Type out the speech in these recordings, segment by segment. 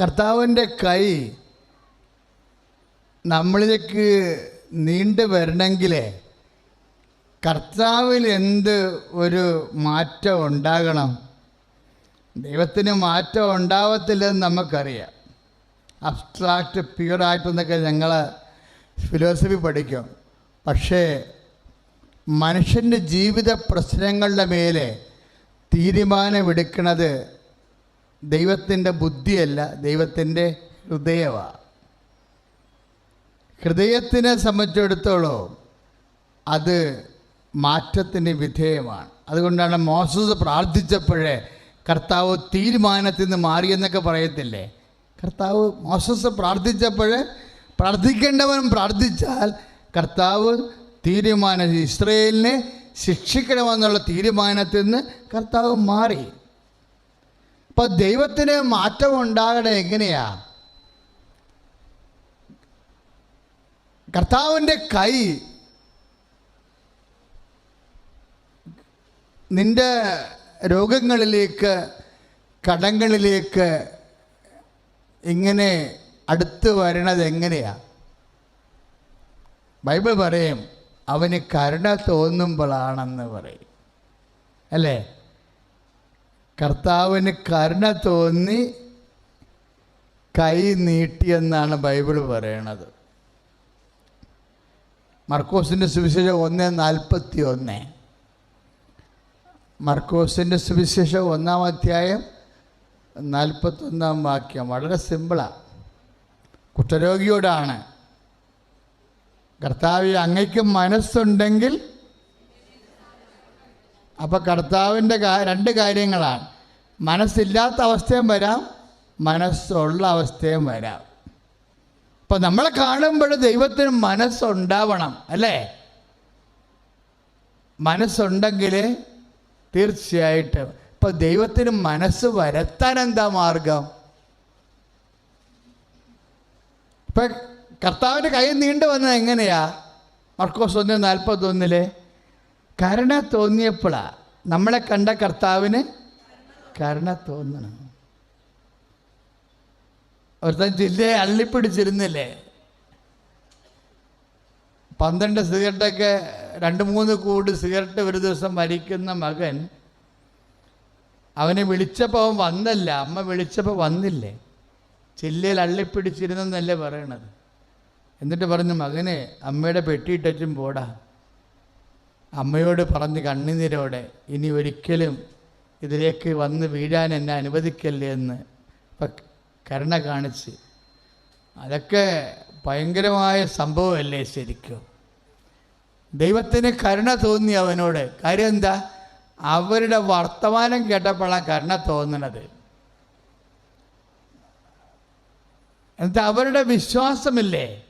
കർത്താവിന്റെ കൈ നമ്മളിലേക്ക് നീണ്ടു വരണമെങ്കിൽ കർത്താവിൽ എന്ത് ഒരു മാറ്റം ഉണ്ടാകണം? ദൈവത്തിന് മാറ്റം ഉണ്ടാവത്തില്ലെന്ന് നമുക്കറിയാം. അബ്സ്ട്രാക്റ്റ് പ്യുവറായിട്ടെന്നൊക്കെ ഞങ്ങൾ ഫിലോസഫി പഠിക്കും. പക്ഷേ മനുഷ്യന്റെ ജീവിത പ്രശ്നങ്ങളുടെ മേലെ തീരുമാനമെടുക്കുന്നത് ദൈവത്തിന്റെ ബുദ്ധിയല്ല ദൈവത്തിന്റെ ഹൃദയമാണ് ഹൃദയത്തിനെ സംബന്ധിച്ചിടത്തോളം അത് മാറ്റത്തിന് വിധേയമാണ്. അതുകൊണ്ടാണ് മോസസ് പ്രാർത്ഥിച്ചപ്പോഴേ കർത്താവ് തീരുമാനത്തിൽ നിന്ന് മാറിയെന്നൊക്കെ പറയത്തില്ലേ? കർത്താവ് മോസസ് പ്രാർത്ഥിച്ചപ്പോഴേ പ്രാർത്ഥിക്കേണ്ടവൻ പ്രാർത്ഥിച്ചാൽ കർത്താവ് തീരുമാനം ഇസ്രയേലിനെ ശിക്ഷിക്കണമെന്നുള്ള തീരുമാനത്തിൽ നിന്ന് കർത്താവ് മാറി. അപ്പോൾ ദൈവത്തിന് മാറ്റം ഉണ്ടാകണേ എങ്ങനെയാ? കർത്താവിന്റെ കൈ നിന്റെ രോഗങ്ങളിലേക്ക് കടങ്ങളിലേക്ക് ഇങ്ങനെ അടുത്ത് വരണത് എങ്ങനെയാ? ബൈബിൾ പറയും അവന് കരുണ തോന്നുമ്പോഴാണെന്ന് പറയും. അല്ലേ? കർത്താവിന് കരുണ തോന്നി കൈ നീട്ടിയെന്നാണ് ബൈബിൾ പറയണത്. മർക്കോസിന്റെ സുവിശേഷം ഒന്ന് നാൽപ്പത്തി ഒന്ന് മർക്കോസിന്റെ സുവിശേഷം ഒന്നാം അധ്യായം നാൽപ്പത്തൊന്നാം വാക്യം. വളരെ സിമ്പിളാണ് കുഷ്ഠരോഗിയോടാണ്. കർത്താവ് അങ്ങയ്ക്ക് മനസ്സുണ്ടെങ്കിൽ അപ്പോൾ കർത്താവിന്റെ രണ്ട് കാര്യങ്ങളാണ്. മനസ്സില്ലാത്ത അവസ്ഥയും വരാം മനസ്സുള്ള അവസ്ഥയും വരാം. അപ്പം നമ്മൾ കാണുമ്പോൾ ദൈവത്തിന് മനസ്സുണ്ടാവണം അല്ലേ? മനസ്സുണ്ടെങ്കിൽ തീർച്ചയായിട്ടും. ഇപ്പം ദൈവത്തിന് മനസ്സ് വരത്താൻ എന്താ മാർഗം? ഇപ്പം കർത്താവിന്റെ കൈ നീണ്ടു വന്നത് എങ്ങനെയാ? മർക്കോസ് ഒന്ന് നാൽപ്പത്തൊന്നിൽ. കരുണ തോന്നിയപ്പോഴാ നമ്മളെ കണ്ട കർത്താവിന് കരുണ തോന്നണം. ഒരുത്തൻ ജില്ലയെ അള്ളിപ്പിടിച്ചിരുന്നില്ലേ? പന്ത്രണ്ട് സിഗരറ്റൊക്കെ രണ്ട് മൂന്ന് കൂട് സിഗരറ്റ് ഒരു ദിവസം വലിക്കുന്ന മകൻ അവനെ വിളിച്ചപ്പോൾ അവൻ വന്നല്ല അമ്മ വിളിച്ചപ്പോൾ വന്നില്ലേ? ചില്ലയിൽ അള്ളിപ്പിടിച്ചിരുന്നെന്നല്ലേ പറയണത്. എന്നിട്ട് പറഞ്ഞു മകനെ അമ്മയുടെ പെട്ടിയിട്ടും പോടാ. അമ്മയോട് പറഞ്ഞ് കണ്ണുനീരോടെ ഇനി ഒരിക്കലും ഇതിലേക്ക് വന്ന് വീഴാൻ എന്നെ അനുവദിക്കല്ലേ എന്ന് ഇപ്പം കരുണ കാണിച്ച്. അതൊക്കെ ഭയങ്കരമായ സംഭവമല്ലേ ശരിക്കും. ദൈവത്തിന് കരുണ തോന്നി അവനോട്. കാര്യം എന്താ? അവരുടെ വർത്തമാനം കേട്ടപ്പോഴാണ് കരുണ തോന്നണത്. എന്നിട്ട് അവരുടെ വിശ്വാസമില്ലേ?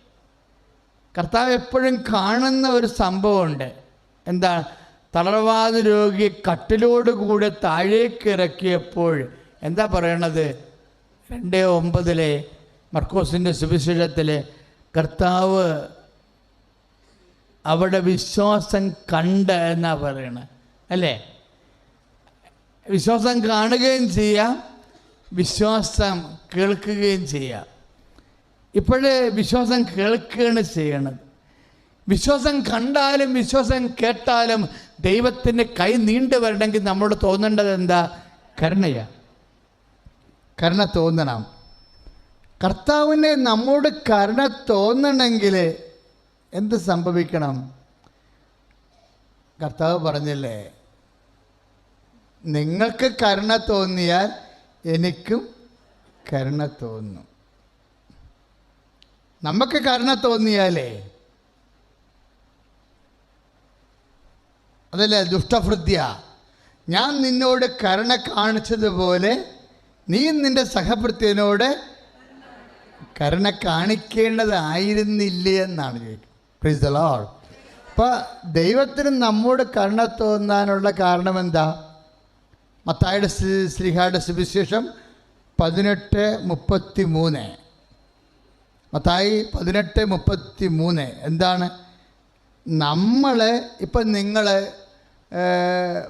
കർത്താവ് എപ്പോഴും കാണുന്ന ഒരു സംഭവമുണ്ട്. എന്താ തളർവാദ രോഗി കട്ടിലോട് കൂടെ താഴേക്ക് ഇറക്കിയപ്പോൾ എന്താ പറയണത്? രണ്ട് ഒമ്പതിലെ മർക്കോസിന്റെ സുവിശേഷത്തിൽ കർത്താവ് അവിടെ വിശ്വാസം കണ്ട് എന്നാ പറയണത് അല്ലേ? വിശ്വാസം കാണുകയും ചെയ്യാം വിശ്വാസം കേൾക്കുകയും ചെയ്യാം. ഇപ്പോഴേ വിശ്വാസം കേൾക്കുകയാണ് ചെയ്യണത്. വിശ്വാസം കണ്ടാലും വിശ്വാസം കേട്ടാലും ദൈവത്തിന്റെ കൈ നീണ്ടു വരണമെങ്കിൽ നമ്മളോട് തോന്നേണ്ടത് എന്താ? കരുണയാ. കരുണ തോന്നണം. കർത്താവിനെ നമ്മോട് കരുണ തോന്നണമെങ്കിൽ എന്ത് സംഭവിക്കണം? കർത്താവ് പറഞ്ഞില്ലേ നിങ്ങൾക്ക് കരുണ തോന്നിയാൽ എനിക്കും കരുണ തോന്നും. നമുക്ക് കരുണ തോന്നിയാലേ അതല്ലേ ദുഷ്ടഭൃത്യ ഞാൻ നിന്നോട് കരുണ കാണിച്ചതുപോലെ നീ നിന്റെ സഹഭൃത്യനോട് കരുണ കാണിക്കേണ്ടതായിരുന്നില്ല എന്നാണ് ചോദിക്കുന്നത്. പ്രീസ് ദ ലോർഡ് അപ്പോൾ ദൈവത്തിന് നമ്മോട് കരുണ തോന്നാനുള്ള കാരണം എന്താ? മത്തായുടെ ശ്രീ- ശ്രീഹായുടെ സുവിശേഷം പതിനെട്ട് മുപ്പത്തി മൂന്ന് മത്തായി പതിനെട്ട് മുപ്പത്തി മൂന്ന് എന്താണ്? നമ്മൾ ഇപ്പം നിങ്ങൾ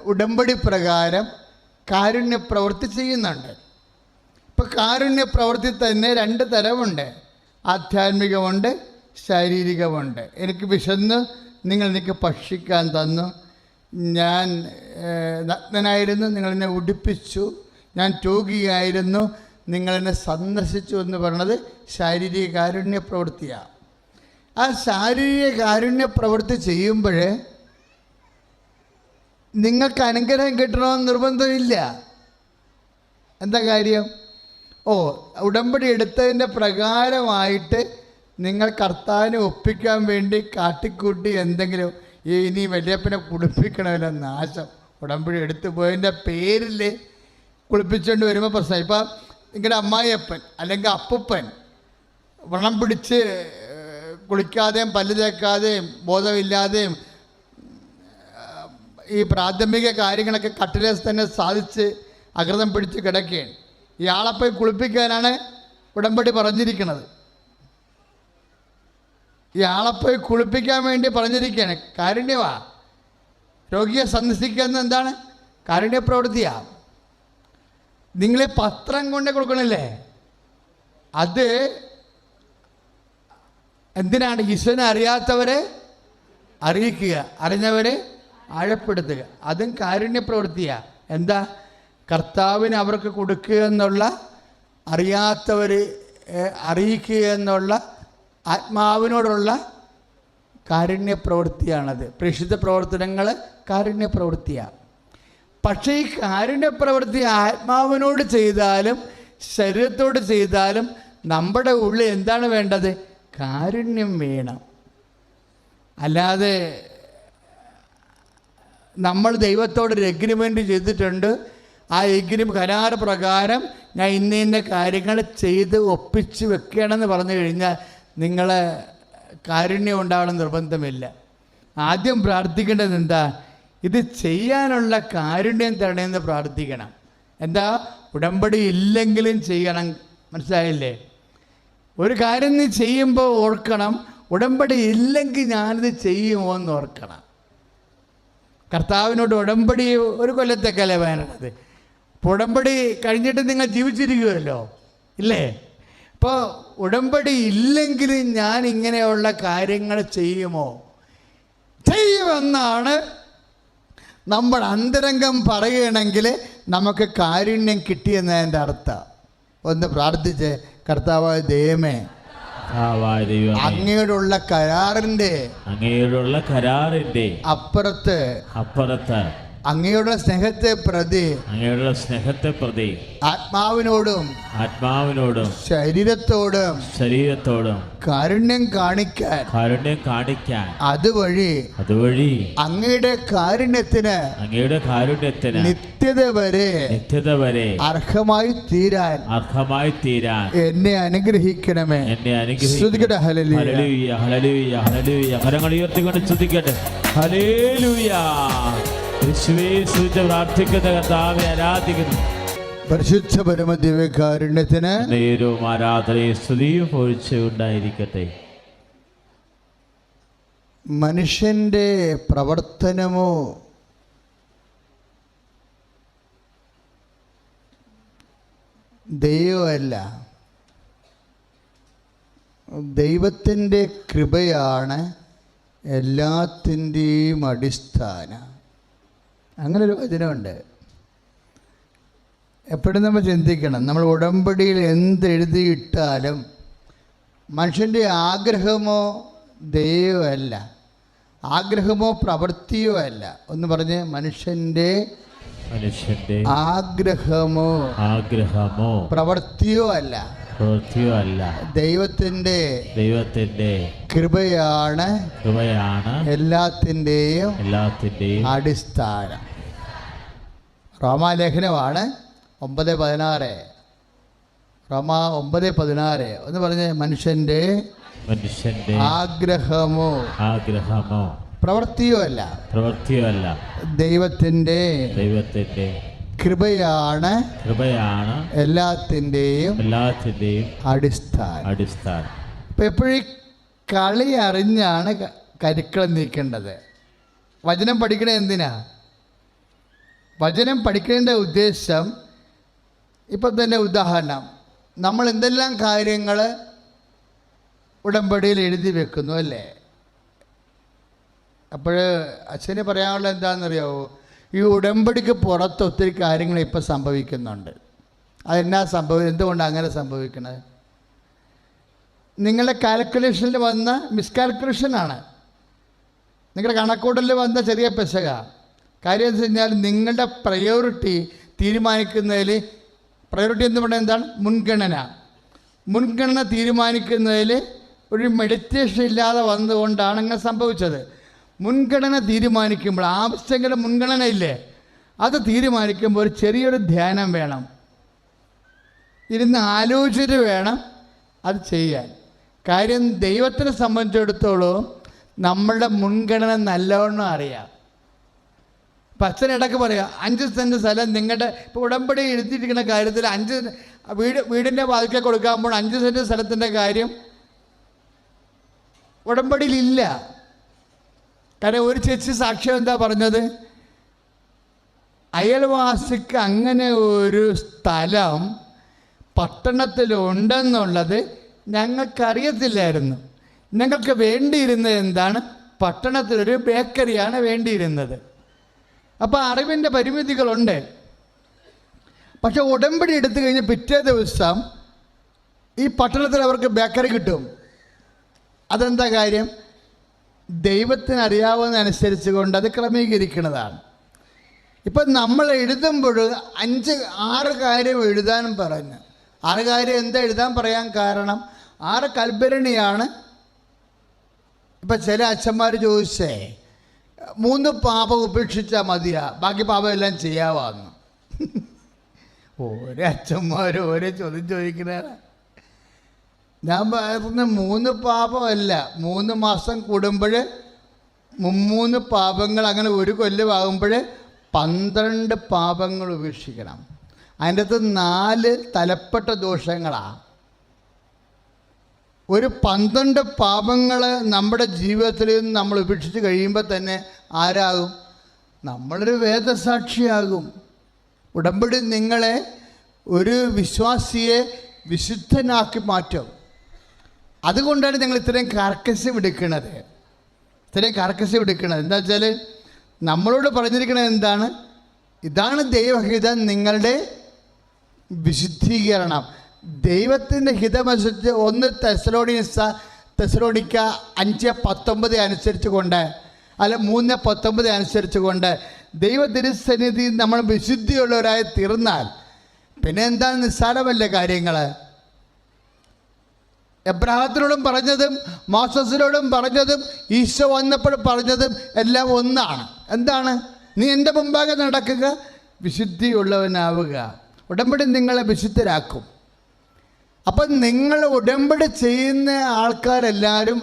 ഉടമ്പടി പ്രകാരം കാരുണ്യ പ്രവൃത്തി ചെയ്യുന്നുണ്ട്. ഇപ്പം കാരുണ്യ പ്രവൃത്തി തന്നെ രണ്ട് തരമുണ്ട്. ആധ്യാത്മികമുണ്ട് ശാരീരികമുണ്ട്. എനിക്ക് വിശന്ന് നിങ്ങൾ എനിക്ക് ഭക്ഷിക്കാൻ തന്നു. ഞാൻ നഗ്നനായിരുന്നു നിങ്ങളെന്നെ ഉടുപ്പിച്ചു. ഞാൻ രോഗിയായിരുന്നു നിങ്ങളെന്നെ സന്ദർശിച്ചു എന്ന് പറയുന്നത് ശാരീരിക കാരുണ്യ പ്രവൃത്തിയാണ് ആ ശാരീരിക കാരുണ്യ പ്രവൃത്തി ചെയ്യുമ്പോൾ നിങ്ങൾക്ക് അനുഗ്രഹം കിട്ടണമെന്ന് നിർബന്ധമില്ല. എന്താ കാര്യം? ഓ ഉടമ്പടി എടുത്തതിന്റെ പ്രകാരമായിട്ട് നിങ്ങൾ കർത്താവിനെ ഒപ്പിക്കാൻ വേണ്ടി കാട്ടിക്കൂട്ടി എന്തെങ്കിലും ഈ ഇനി വലിയപ്പനെ കുളിപ്പിക്കണമല്ലോ നാശം ഉടമ്പടി എടുത്തു പോയതിന്റെ പേരിൽ കുളിപ്പിച്ചുകൊണ്ട് വരുമ്പോൾ പ്രശ്നം ഇപ്പം നിങ്ങളുടെ അമ്മായിയപ്പൻ അല്ലെങ്കിൽ അപ്പൂപ്പൻ വണം പിടിച്ച് കുളിക്കാതെയും പല്ല് തേക്കാതെയും ബോധമില്ലാതെയും ഈ പ്രാഥമിക കാര്യങ്ങളൊക്കെ കട്ടിലേസ് തന്നെ സാധിച്ച് അകൃതം പിടിച്ച് കിടക്കുകയാണ്. ഇയാളെ പോയി കുളിപ്പിക്കാനാണ് ഉടമ്പടി പറഞ്ഞിരിക്കുന്നത്. ഇയാളെ പോയി കുളിപ്പിക്കാൻ വേണ്ടി പറഞ്ഞിരിക്കുകയാണ്. കാരുണ്യവാ. രോഗിയെ സന്ദർശിക്കുന്നത് എന്താണ്? കാരുണ്യ പ്രവൃത്തിയാ നിങ്ങളെ പത്രം കൊണ്ട് കൊടുക്കണില്ലേ? അത് എന്തിനാണ്? ഈശ്വരനെ അറിയാത്തവരെ അറിയിക്കുക. അറിഞ്ഞവരെ ആഴപ്പെടുത്തുക. അതും കാരുണ്യ പ്രവൃത്തിയാണ് എന്താ? കർത്താവിന് അവർക്ക് കൊടുക്കുക എന്നുള്ള അറിയാത്തവർ അറിയിക്കുക എന്നുള്ള ആത്മാവിനോടുള്ള കാരുണ്യപ്രവൃത്തിയാണത്. പ്രേക്ഷിത പ്രവർത്തനങ്ങൾ കാരുണ്യ പ്രവൃത്തിയാണ് പക്ഷേ ഈ കാരുണ്യപ്രവൃത്തി ആത്മാവിനോട് ചെയ്താലും ശരീരത്തോട് ചെയ്താലും നമ്മുടെ ഉള്ളിൽ എന്താണ് വേണ്ടത്? കാരുണ്യം വേണം. അല്ലാതെ നമ്മൾ ദൈവത്തോട് ഒരു എഗ്രിമെന്റ് ചെയ്തിട്ടുണ്ട്. ആ എഗ്രി കരാർ പ്രകാരം ഞാൻ ഇന്ന ഇന്ന കാര്യങ്ങൾ ചെയ്ത് ഒപ്പിച്ച് വെക്കണമെന്ന് പറഞ്ഞു കഴിഞ്ഞാൽ നിങ്ങൾ കാരുണ്യം ഉണ്ടാവണം നിർബന്ധമില്ല. ആദ്യം പ്രാർത്ഥിക്കേണ്ടത് എന്താ? ഇത് ചെയ്യാനുള്ള കാരുണ്യം തരണമെന്ന് പ്രാർത്ഥിക്കണം. എന്താ? ഉടമ്പടി ഇല്ലെങ്കിലും ചെയ്യണം. മനസ്സിലായില്ലേ? ഒരു കാര്യം നീ ചെയ്യുമ്പോൾ ഓർക്കണം. ഉടമ്പടി ഇല്ലെങ്കിൽ ഞാനിത് ചെയ്യുമോ എന്ന് ഓർക്കണം. കർത്താവിനോട് ഉടമ്പടി ഒരു കൊല്ലത്തേക്കല്ലേ വേണ്ടത് അപ്പോൾ ഉടമ്പടി കഴിഞ്ഞിട്ട് നിങ്ങൾ ജീവിച്ചിരിക്കുമല്ലോ ഇല്ലേ? അപ്പോൾ ഉടമ്പടി ഇല്ലെങ്കിൽ ഞാൻ ഇങ്ങനെയുള്ള കാര്യങ്ങൾ ചെയ്യുമോ? ചെയ്യുമെന്നാണ് നമ്മൾ അന്തരംഗം പറയുകയാണെങ്കിൽ നമുക്ക് കാരുണ്യം കിട്ടിയെന്നതിന്റെ അർത്ഥം. ഒന്ന് പ്രാർത്ഥിച്ച് കർത്താവായ ദൈവമേ അങ്ങയോടുള്ള കരാറിന്റെ അങ്ങയോടുള്ള കരാറിന്റെ അപ്പുറത്ത് അപ്പുറത്ത് അങ്ങയുടെ സ്നേഹത്തെ പ്രതി അങ്ങയുടെ സ്നേഹത്തെ പ്രതി ആത്മാവിനോടും ആത്മാവിനോടും ശരീരത്തോടും ശരീരത്തോടും കാരുണ്യം കാണിക്കാൻ കാരുണ്യം കാണിക്കാൻ അതുവഴി അതുവഴി അങ്ങയുടെ കാരുണ്യത്തിന് അങ്ങയുടെ കാരുണ്യത്തിന് നിത്യത വരെ നിത്യത വരെ അർഹമായി തീരാൻ അർഹമായി തീരാൻ എന്നെ അനുഗ്രഹിക്കണമേ. എന്നെ അനുഗ്രഹിക്കണം അനുഗ്രഹിക്കട്ടെ ഹല്ലേലൂയ. Hallelujah hallelujah. കരങ്ങൾ ഉയർത്തിക്കൊണ്ട് സ്തുതിക്കട്ടെ. ഹല്ലേലൂയ. പ്രാർത്ഥിക്കുന്ന കർത്താവെ ആരാധിക്കുന്നു. പരിശുദ്ധ പരമദിവ്യ കാരുണ്യത്തിന് നേരവും ആരാധനയും സ്തുതിയും മനുഷ്യന്റെ പ്രവർത്തനമോ ദൈവമല്ല ദൈവത്തിന്റെ കൃപയാണ് എല്ലാത്തിന്റെയും അടിസ്ഥാനം. അങ്ങനെ ഒരു വചനമുണ്ട് എപ്പോഴും നമ്മൾ ചിന്തിക്കണം നമ്മൾ ഉടമ്പടിയിൽ എന്തെഴുതിയിട്ടാലും മനുഷ്യന്റെ ആഗ്രഹമോ ദൈവമല്ല ആഗ്രഹമോ പ്രവൃത്തിയോ അല്ല. ഒന്ന് പറഞ്ഞ് മനുഷ്യന്റെ മനുഷ്യന്റെ ആഗ്രഹമോ ആഗ്രഹമോ പ്രവൃത്തിയോ അല്ല. പ്രവൃത്തിയോ അല്ല. ദൈവത്തിന്റെ ദൈവത്തിന്റെ കൃപയാണ് കൃപയാണ് എല്ലാത്തിന്റെയും എല്ലാത്തിന്റെയും അടിസ്ഥാനം. റോമാലേഖനമാണ് ഒമ്പത് പതിനാറ്. റോമ ഒമ്പത് പതിനാറ്. ഒന്ന് പറഞ്ഞ് മനുഷ്യന്റെ മനുഷ്യന്റെ ആഗ്രഹമോ? ആഗ്രഹമോ? പ്രവൃത്തിയോ അല്ല. പ്രവൃത്തിയോ അല്ല. ദൈവത്തിന്റെ ദൈവത്തിന്റെ കൃപയാണ് കൃപയാണ് എല്ലാത്തിന്റെയും എല്ലാത്തിന്റെയും അടിസ്ഥാനം. അടിസ്ഥാനം. ഇപ്പൊ എപ്പോഴും കളി അറിഞ്ഞാണ് ക- കരുക്കൾ നീക്കേണ്ടത് വചനം പഠിക്കണേ എന്തിനാ? വചനം പഠിക്കേണ്ട ഉദ്ദേശം ഇപ്പം തന്നെ ഉദാഹരണം. നമ്മൾ എന്തെല്ലാം കാര്യങ്ങൾ ഉടമ്പടിയിൽ എഴുതി വെക്കുന്നു അല്ലേ? അപ്പോൾ അച്ഛന് പറയാനുള്ള എന്താണെന്നറിയാവോ? ഈ ഉടമ്പടിക്ക് പുറത്ത് ഒത്തിരി കാര്യങ്ങൾ ഇപ്പോൾ സംഭവിക്കുന്നുണ്ട്. അതെന്നാ സംഭവം? എന്തുകൊണ്ടാണ് അങ്ങനെ സംഭവിക്കുന്നത്? നിങ്ങളുടെ കാൽക്കുലേഷനിൽ വന്ന മിസ്കാൽക്കുലേഷനാണ് നിങ്ങളുടെ കണക്കൂട്ടലിൽ വന്ന ചെറിയ പെശക. കാര്യം എന്ന് വെച്ച് കഴിഞ്ഞാൽ നിങ്ങളുടെ പ്രയോറിറ്റി തീരുമാനിക്കുന്നതിൽ പ്രയോറിറ്റി എന്ന് പറഞ്ഞാൽ എന്താണ്? മുൻഗണന. മുൻഗണന തീരുമാനിക്കുന്നതിൽ ഒരു മെഡിറ്റേഷൻ ഇല്ലാതെ വന്നതുകൊണ്ടാണ് അങ്ങനെ സംഭവിച്ചത്. മുൻഗണന തീരുമാനിക്കുമ്പോൾ ആവശ്യങ്ങളുടെ മുൻഗണന ഇല്ലേ? അത് തീരുമാനിക്കുമ്പോൾ ഒരു ചെറിയൊരു ധ്യാനം വേണം. ഇരുന്ന് ആലോചിച്ചിട്ട് വേണം അത് ചെയ്യാൻ. കാര്യം ദൈവത്തിനെ സംബന്ധിച്ചിടത്തോളം നമ്മളുടെ മുൻഗണന നല്ലവണ്ണം അറിയാം. ഇടയ്ക്ക് പറയുക അഞ്ച് സെന്റ് സ്ഥലം നിങ്ങളുടെ ഇപ്പോൾ ഉടമ്പടി എഴുതിയിരിക്കുന്ന കാര്യത്തിൽ അഞ്ച് വീട് വീടിന്റെ വാതിക്കൽ കൊടുക്കുമ്പോൾ അഞ്ച് സെന്റ് സ്ഥലത്തിന്റെ കാര്യം ഉടമ്പടിയിലില്ല. കാരണം ഒരു ചേച്ചി സാക്ഷ്യം എന്താ പറഞ്ഞത്? അയൽവാസിക്ക് അങ്ങനെ ഒരു സ്ഥലം പട്ടണത്തിലുണ്ടെന്നുള്ളത് ഞങ്ങൾക്കറിയത്തില്ലായിരുന്നു. ഞങ്ങൾക്ക് വേണ്ടിയിരുന്നത് എന്താണ്? പട്ടണത്തിലൊരു ബേക്കറിയാണ് വേണ്ടിയിരുന്നത്. അപ്പോൾ അറിവിന്റെ പരിമിതികളുണ്ട്. പക്ഷെ ഉടമ്പടി എടുത്തു കഴിഞ്ഞ് പിറ്റേ ദിവസം ഈ പട്ടണത്തിൽ അവർക്ക് ബേക്കറി കിട്ടും. അതെന്താ കാര്യം? ദൈവത്തിന് അറിയാവുന്നതനുസരിച്ച് കൊണ്ട് അത് ക്രമീകരിക്കുന്നതാണ്. ഇപ്പം നമ്മൾ എഴുതുമ്പോൾ അഞ്ച് ആറ് കാര്യം എഴുതാനും പറഞ്ഞു ആറ് കാര്യം എന്താ എഴുതാൻ പറയാൻ കാരണം? ആറ് കൽഭരണിയാണ്. ഇപ്പം ചില അച്ഛന്മാർ ചോദിച്ചേ മൂന്ന് പാപം ഉപേക്ഷിച്ചാൽ മതിയാ. ബാക്കി പാപം എല്ലാം ചെയ്യാവാന്ന്. ഓരോ അച്ഛന്മാരും ഓരോ ചോദ്യം ചോദിക്കുന്ന ഞാൻ പറഞ്ഞ മൂന്ന് പാപമല്ല. മൂന്ന് മാസം കൂടുമ്പോൾ മുമ്മൂന്ന് പാപങ്ങൾ അങ്ങനെ ഒരു കൊല്ലമാകുമ്പോൾ പന്ത്രണ്ട് പാപങ്ങൾ ഉപേക്ഷിക്കണം. അതിന്റെ അകത്ത് നാല് തലപ്പെട്ട ദോഷങ്ങളാണ് ഒരു പന്ത്രണ്ട് പാപങ്ങൾ നമ്മുടെ ജീവിതത്തിൽ നിന്ന് നമ്മൾ ഉപേക്ഷിച്ച് കഴിയുമ്പോൾ തന്നെ ആരാകും? നമ്മളൊരു വേദസാക്ഷിയാകും. ഉടമ്പടി നിങ്ങളെ ഒരു വിശ്വാസിയെ വിശുദ്ധനാക്കി മാറ്റും. അതുകൊണ്ടാണ് ഞങ്ങൾ ഇത്രയും കർക്കശം എടുക്കുന്നത്. ഇത്രയും കർക്കശം എടുക്കുന്നത്. എന്താ വെച്ചാൽ നമ്മളോട് പറഞ്ഞിരിക്കുന്നത് എന്താണ്? ഇതാണ് ദൈവഹിതം നിങ്ങളുടെ വിശുദ്ധീകരണം. ദൈവത്തിന്റെ ഹിതമനുസരിച്ച് ഒന്ന് തെസലോണിസ തെസലോണിക്ക അഞ്ച് പത്തൊമ്പത് അനുസരിച്ച് കൊണ്ട് അല്ല മൂന്ന് പത്തൊമ്പത് അനുസരിച്ച് കൊണ്ട് ദൈവ തിരുസന്നിധി നമ്മൾ വിശുദ്ധിയുള്ളവരായി തീർന്നാൽ പിന്നെ എന്താണ് നിസ്സാരമല്ല കാര്യങ്ങൾ? എബ്രാഹത്തിനോടും പറഞ്ഞതും മോസസിനോടും പറഞ്ഞതും ഈശോ വന്നപ്പോൾ പറഞ്ഞതും എല്ലാം ഒന്നാണ്. എന്താണ്? നീ എന്റെ മുമ്പാകെ നടക്കുക വിശുദ്ധിയുള്ളവനാവുക. ഉടമ്പടി നിങ്ങളെ വിശുദ്ധരാക്കും. അപ്പം നിങ്ങൾ ഉടമ്പടി ചെയ്യുന്ന ആൾക്കാരെല്ലാവരും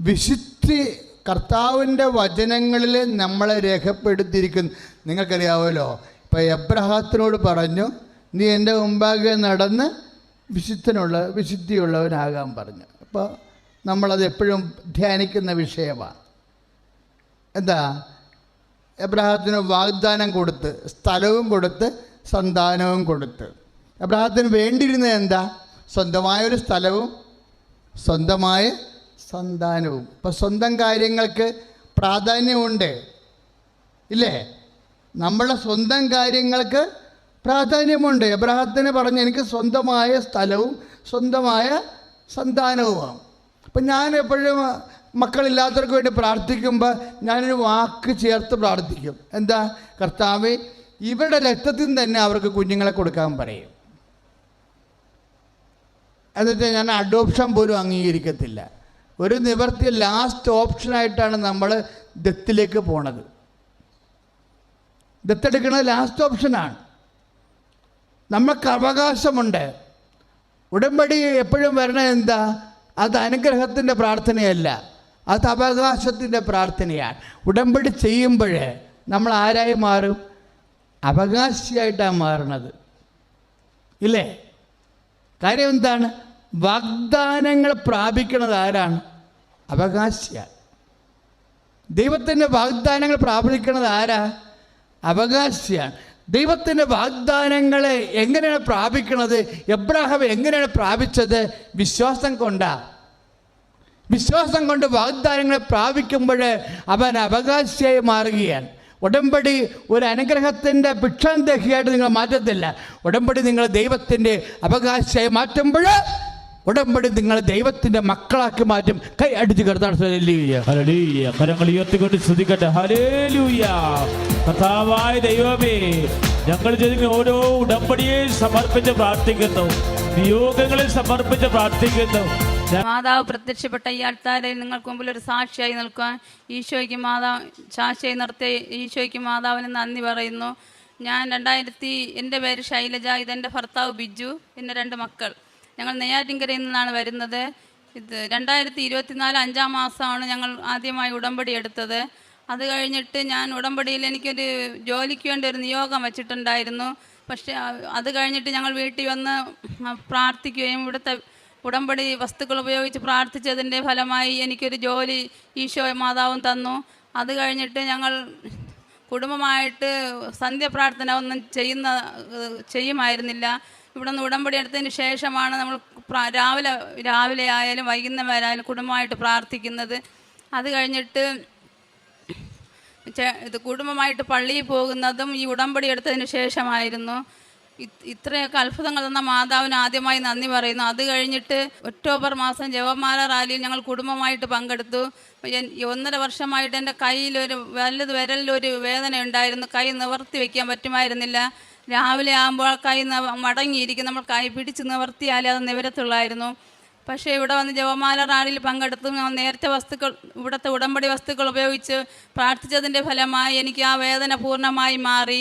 വിശുദ്ധി കർത്താവിന്റെ വചനങ്ങളിൽ നമ്മളെ രേഖപ്പെടുത്തിയിരിക്കുന്നു. നിങ്ങൾക്കറിയാവല്ലോ ഇപ്പം എബ്രഹാത്തിനോട് പറഞ്ഞു നീ എന്റെ മുമ്പാകെ നടന്ന് വിശുദ്ധനുള്ള വിശുദ്ധിയുള്ളവനാകാൻ പറഞ്ഞു. അപ്പോൾ നമ്മളത് എപ്പോഴും ധ്യാനിക്കുന്ന വിഷയമാണ്. എന്താ? എബ്രഹാത്തിന് വാഗ്ദാനം കൊടുത്ത് സ്ഥലവും കൊടുത്ത് സന്താനവും കൊടുത്ത്. എബ്രഹാത്തിന് വേണ്ടിയിരുന്നത് എന്താ? സ്വന്തമായൊരു സ്ഥലവും സ്വന്തമായ സന്താനവും. ഇപ്പം സ്വന്തം കാര്യങ്ങൾക്ക് പ്രാധാന്യമുണ്ട്. ഇല്ലേ? നമ്മളെ സ്വന്തം കാര്യങ്ങൾക്ക് പ്രാധാന്യമുണ്ട്. എബ്രഹത്തിന് പറഞ്ഞ് എനിക്ക് സ്വന്തമായ സ്ഥലവും സ്വന്തമായ സന്താനവുമാണ്. അപ്പം ഞാൻ എപ്പോഴും മക്കളില്ലാത്തവർക്ക് വേണ്ടി പ്രാർത്ഥിക്കുമ്പോൾ ഞാനൊരു വാക്ക് ചേർത്ത് പ്രാർത്ഥിക്കും. എന്താ? കർത്താവ് ഇവരുടെ രക്തത്തിൽ തന്നെ അവർക്ക് കുഞ്ഞുങ്ങളെ കൊടുക്കാൻ പറയും. എന്നിട്ട് ഞാൻ അഡോപ്ഷൻ പോലും അംഗീകരിക്കത്തില്ല. ഒരു നിവർത്തി ലാസ്റ്റ് ഓപ്ഷനായിട്ടാണ് നമ്മൾ ദത്തിലേക്ക് പോണത്. ദത്തെടുക്കുന്നത് ലാസ്റ്റ് ഓപ്ഷനാണ് നമുക്ക് അവകാശമുണ്ട്. ഉടമ്പടി എപ്പോഴും വരണത് എന്താ? അത് അനുഗ്രഹത്തിന്റെ പ്രാർത്ഥനയല്ല. അത് അവകാശത്തിന്റെ പ്രാർത്ഥനയാണ്. ഉടമ്പടി ചെയ്യുമ്പോൾ നമ്മൾ ആരായി മാറും? അവകാശിയായിട്ടാണ് മാറുന്നത് ഇല്ലേ? കാര്യം എന്താണ്? വാഗ്ദാനങ്ങൾ പ്രാപിക്കുന്നത് ആരാണ്? അവകാശിയാണ് ദൈവത്തിന്റെ വാഗ്ദാനങ്ങൾ പ്രാപിക്കുന്നത് ആരാ? അവകാശിയാണ് ദൈവത്തിന്റെ വാഗ്ദാനങ്ങളെ എങ്ങനെയാണ് പ്രാപിക്കുന്നത്? എബ്രാഹം എങ്ങനെയാണ് പ്രാപിച്ചത്? വിശ്വാസം കൊണ്ടാണ് വിശ്വാസം കൊണ്ട് വാഗ്ദാനങ്ങളെ പ്രാപിക്കുമ്പോൾ അവൻ അവകാശിയായി മാറുകയാണ്. ഉടമ്പടി ഒരു അനുഗ്രഹത്തിന്റെ ഭിക്ഷാന്തഹിയായിട്ട് നിങ്ങൾ മാറ്റത്തില്ല. ഉടമ്പടി നിങ്ങൾ ദൈവത്തിന്റെ അവകാശിയായി മാറ്റുമ്പോൾ ഉടമ്പടി നിങ്ങൾ ദൈവത്തിന്റെ മക്കളാക്കി മാറ്റും. കൈ അടിച്ച് കരങ്ങൾ ഉയർത്തിക്കൊണ്ട് സ്തുതിക്കട്ടെ. ഹല്ലേലൂയ. കർത്താവായ ദൈവമേ ഞങ്ങൾ ചെയ്യുന്ന ഓരോ ഉടമ്പടിയെ സമർപ്പിച്ച് പ്രാർത്ഥിക്കുന്നു. നിയോഗങ്ങളിൽ സമർപ്പിച്ച് പ്രാർത്ഥിക്കുന്നു. മാതാവ് പ്രത്യക്ഷപ്പെട്ട ഈ അൾത്താരയിൽ നിങ്ങൾക്ക് മുമ്പിൽ ഒരു സാക്ഷിയായി നിൽക്കാൻ ഈശോയ്ക്ക് മാതാവ് സാക്ഷിയായി നിർത്തി ഈശോയ്ക്ക് മാതാവിന് നന്ദി പറയുന്നു. ഞാൻ രണ്ടായിരത്തി എന്റെ പേര് ശൈലജ ഇതെന്റെ ഭർത്താവ് ബിജു എന്റെ രണ്ട് മക്കൾ. ഞങ്ങൾ നെയ്യാറ്റിൻകരയിൽ നിന്നാണ് വരുന്നത്. ഇത് രണ്ടായിരത്തി ഇരുപത്തിനാല് അഞ്ചാം മാസമാണ് ഞങ്ങൾ ആദ്യമായി ഉടമ്പടി എടുത്തത്. അത് കഴിഞ്ഞിട്ട് ഞാൻ ഉടമ്പടിയിൽ എനിക്കൊരു ജോലിക്ക് വേണ്ടി ഒരു നിയോഗം വെച്ചിട്ടുണ്ടായിരുന്നു. പക്ഷേ അത് കഴിഞ്ഞിട്ട് ഞങ്ങൾ വീട്ടിൽ വന്ന് പ്രാർത്ഥിക്കുകയും ഇവിടുത്തെ ഉടമ്പടി വസ്തുക്കൾ ഉപയോഗിച്ച് പ്രാർത്ഥിച്ചതിന്റെ ഫലമായി എനിക്കൊരു ജോലി ഈശോ മാതാവും തന്നു. അത് കഴിഞ്ഞിട്ട് ഞങ്ങൾ കുടുംബമായിട്ട് സന്ധ്യപ്രാർത്ഥന ഒന്നും ചെയ്യുന്ന ചെയ്യുമായിരുന്നില്ല. ഇവിടെ നിന്ന് ഉടമ്പടി എടുത്തതിന് ശേഷമാണ് നമ്മൾ രാവിലെ രാവിലെ ആയാലും വൈകുന്നേരം ആയാലും കുടുംബമായിട്ട് പ്രാർത്ഥിക്കുന്നത്. അത് കഴിഞ്ഞിട്ട് ഇത് കുടുംബമായിട്ട് പള്ളിയിൽ പോകുന്നതും ഈ ഉടമ്പടി എടുത്തതിന് ശേഷമായിരുന്നു. ഇത്രയൊക്കെ അത്ഭുതങ്ങൾ തന്ന മാതാവിന് ആദ്യമായി നന്ദി പറയുന്നു. അത് കഴിഞ്ഞിട്ട് ഒക്ടോബർ മാസം ജവമാല റാലിയിൽ ഞങ്ങൾ കുടുംബമായിട്ട് പങ്കെടുത്തു. ഒന്നര വർഷമായിട്ട് എന്റെ കയ്യിലൊരു വലുത് വിരലിലൊരു വേദന ഉണ്ടായിരുന്നു കൈ നിവർത്തി വെക്കാൻ പറ്റുമായിരുന്നില്ല. രാവിലെ ആകുമ്പോൾ കൈ മടങ്ങിയിരിക്കും നമ്മൾ കൈ പിടിച്ച് നിവർത്തിയാലേ അത് നിവരത്തുള്ളായിരുന്നു. പക്ഷേ ഇവിടെ വന്ന് ജപമാല റാലിയിൽ പങ്കെടുത്തു. നേരത്തെ വസ്തുക്കൾ ഇവിടുത്തെ ഉടമ്പടി വസ്തുക്കൾ ഉപയോഗിച്ച് പ്രാർത്ഥിച്ചതിന്റെ ഫലമായി എനിക്ക് ആ വേദന പൂർണമായി മാറി.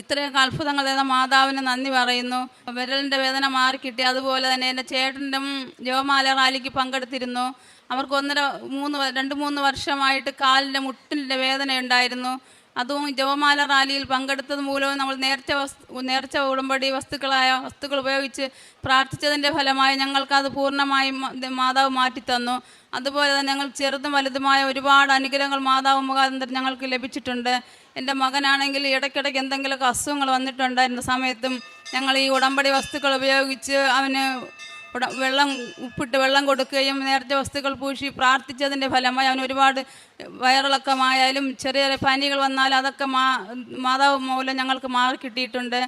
ഇത്രയൊക്കെ അത്ഭുതങ്ങൾ ചെയ്ത മാതാവിന് നന്ദി പറയുന്നു. വിരലിന്റെ വേദന മാറിക്കിട്ടി. അതുപോലെ തന്നെ എന്റെ ചേട്ടന്റെ ജോമാല റാലിക്ക് പങ്കെടുത്തിരുന്നു. അവർക്ക് ഒന്നര മൂന്ന് രണ്ട് മൂന്ന് വർഷമായിട്ട് കാലിന്റെ മുട്ടിന്റെ വേദന ഉണ്ടായിരുന്നു. അതും ജപമാല റാലിയിൽ പങ്കെടുത്തത് മൂലവും നമ്മൾ നേർച്ച വസ്തു നേർച്ച ഉടമ്പടി വസ്തുക്കളായ വസ്തുക്കൾ ഉപയോഗിച്ച് പ്രാർത്ഥിച്ചതിന്റെ ഫലമായി ഞങ്ങൾക്കത് പൂർണമായും മാതാവ് മാറ്റിത്തന്നു. അതുപോലെ തന്നെ ഞങ്ങൾ ചെറുതും വലുതുമായ ഒരുപാട് അനുഗ്രഹങ്ങൾ മാതാവ് മുഖാന്തരം ഞങ്ങൾക്ക് ലഭിച്ചിട്ടുണ്ട്. എന്റെ മകനാണെങ്കിൽ ഇടയ്ക്കിടയ്ക്ക് എന്തെങ്കിലുമൊക്കെ അസുഖങ്ങൾ വന്നിട്ടുണ്ടായിരുന്ന സമയത്തും ഞങ്ങൾ ഈ ഉടമ്പടി വസ്തുക്കൾ ഉപയോഗിച്ച് അവന് വെള്ളം ഉപ്പിട്ട് വെള്ളം കൊടുക്കുകയും നേരത്തെ വസ്തുക്കൾ പൂശി പ്രാർത്ഥിച്ചതിന്റെ ഫലമായി അവന് ഒരുപാട് വയറിളക്കമായാലും ചെറിയ ചെറിയ പനികൾ വന്നാലും അതൊക്കെ മാ മാതാവ് മൂലം ഞങ്ങൾക്ക് മാറി കിട്ടിയിട്ടുണ്ട്.